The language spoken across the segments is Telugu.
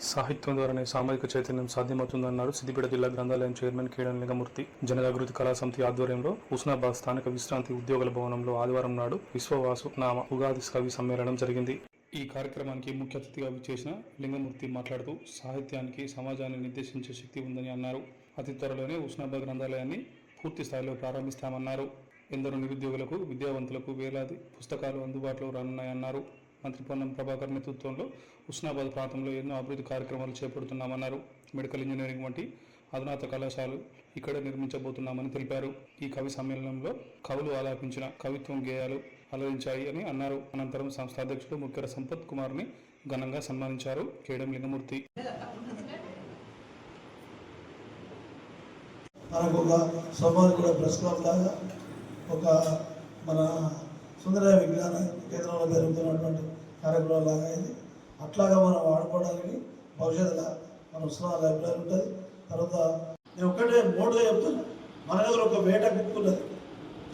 సాహిత్యం ద్వారానే సామాజిక చైతన్యం సాధ్యమవుతుందన్నారు సిద్దిపేట జిల్లా గ్రంథాలయం చైర్మన్ కేడన్ లింగమూర్తి. జనజాగృతి కళా సమితి ఆధ్వర్యంలో హుస్నాబాద్ స్థానిక విశ్రాంతి ఉద్యోగుల భవనంలో ఆదివారం నాడు విశ్వవాసు నామ ఉగాది కవి సమ్మేళనం జరిగింది. ఈ కార్యక్రమానికి ముఖ్య అతిథిగా విచ్చేసిన లింగమూర్తి మాట్లాడుతూ సాహిత్యానికి సమాజాన్ని నిర్దేశించే శక్తి ఉందని అన్నారు. అతి త్వరలోనే హుస్నాబాద్ గ్రంథాలయాన్ని పూర్తి స్థాయిలో ప్రారంభిస్తామన్నారు. ఎందరో నిరుద్యోగులకు విద్యావంతులకు వేలాది పుస్తకాలు అందుబాటులో రానున్నాయన్నారు. మంత్రి పొన్నం ప్రభాకర్ నేతృత్వంలో హుస్నాబాద్ ప్రాంతంలో ఎన్నో అభివృద్ధి కార్యక్రమాలు చేపడుతున్నామన్నారు. మెడికల్ ఇంజనీరింగ్ వంటి అధునాత కళాశాలలు ఇక్కడ నిర్మించబోతున్నామని తెలిపారు. ఈ కవి సమ్మేళనంలో కవులు ఆలాపించిన కవిత్వం గేయాలు అలరించాయి అని అన్నారు. అనంతరం సంస్థ అధ్యక్షుడు ముఖ్యర సంపత్ కుమార్ని ఘనంగా సన్మానించారు. కేడం లింగమూర్తి. మనకు ఒక సోమవారం కూడా ప్రెస్ క్లబ్ లాగా ఒక మన సుందర విజ్ఞాన కేంద్రంలో జరుగుతున్నటువంటి కార్యక్రమం లాగా ఇది. అట్లాగా మనం వాడుకోవడానికి భవిష్యత్తులో మన ఉస్మాన్ లైబ్రరీ ఉంటుంది. తర్వాత నేను ఒక్కటే మోడ్గా చెప్తున్నా. మన దగ్గర ఒక వేట బుక్ ఉన్నది.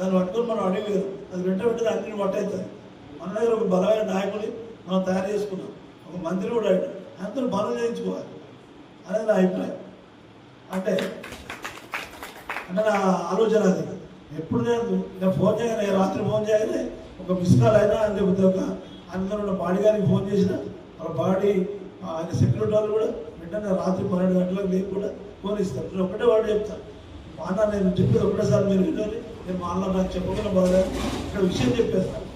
దాన్ని పట్టుకొని మనం అడగలేదు అది వెంట వెంటనే అన్ని పట్టవుతుంది మన దగ్గర ఒక బలమైన నాయకుని మనం తయారు చేసుకున్నాం. ఒక మంత్రి కూడా అయ్యాడు ఆయనతో బలం చేయించుకోవాలి. అనేది నా అభిప్రాయం. అంటే అంటే నా ఆలోచన అది. ఎప్పుడు నేను నేను ఫోన్ చేయగానే రాత్రి ఫోన్ చేయగానే ఒక మిస్ కాల్ అయినా లేకపోతే ఒక అందరూ ఉన్న బాడీ గారికి ఫోన్ చేసిన వాళ్ళ బాడీ ఆయన సెక్యూరిటీ వాళ్ళు కూడా వెంటనే రాత్రి పన్నెండు గంటలకు లేపు కూడా ఫోన్ ఇస్తారు నేను ఒకటే వాడు చెప్తాను మా అన్న నేను చెప్పేది ఒకటేసారి మీరు వినాలి నేను మా అన్న నాకు చెప్పకుండా బాగా ఇక్కడ విషయం చెప్పేస్తాను